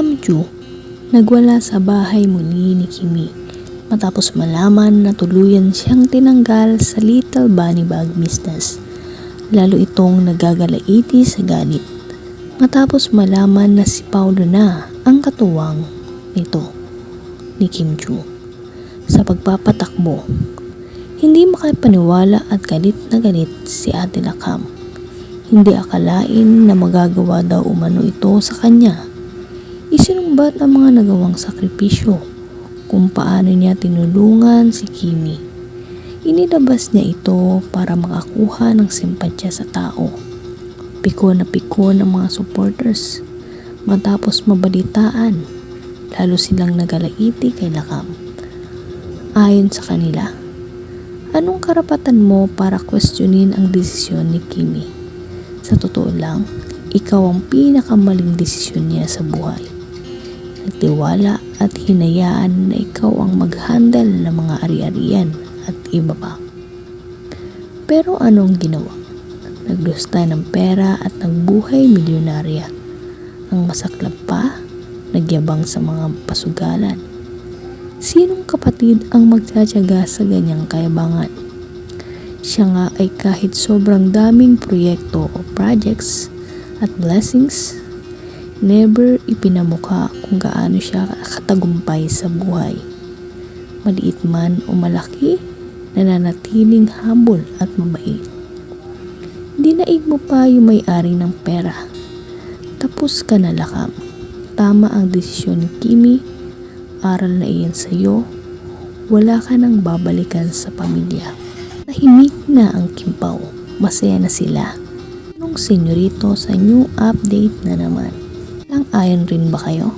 Kamju, nagwala sa bahay muli ni Kimi matapos malaman na tuluyan siyang tinanggal sa Little Bunny Bag business. Lalo itong nagagalaiti sa galit matapos malaman na si Paulo na ang katuwang nito ni Kim Ju. Sa pagpapatakbo, hindi makapaniwala at galit na galit si Ate Lakam. Hindi akalain na magagawa daw umano ito sa kanya. Isinumbat ang mga nagawang sakripisyo kung paano niya tinulungan si Kimi. Inilabas niya ito para makakuha ng simpatya sa tao. Piko na piko ng mga supporters matapos mabalitaan lalo silang nagalaiti kay Lakam. Ayon sa kanila, anong karapatan mo para questionin ang desisyon ni Kimi? Sa totoo lang, ikaw ang pinakamaling desisyon niya sa buhay. Nagtiwala at hinayaan na ikaw ang mag-handle ng mga ari-arian at iba pa. Pero anong ginawa? Naglusta ng pera at nagbuhay milyonarya. Ang masaklap pa, nagyabang sa mga pasugalan. Sinong kapatid ang magtsatsaga sa ganyang kayabangan? Siya nga ay kahit sobrang daming proyekto o projects at blessings, never ipinamukha kung gaano siya katagumpay sa buhay. Maliit man o malaki, nananatiling humble at mabait. Dinaig mo pa yung may-ari ng pera. Tapos ka na lakam. Tama ang desisyon ni Kimi. Aral na iyan sa'yo. Wala ka nang babalikan sa pamilya. Tahimik na ang Kimpaw. Masaya na sila. Anong senyorito sa new update na naman? Ayon rin ba kayo?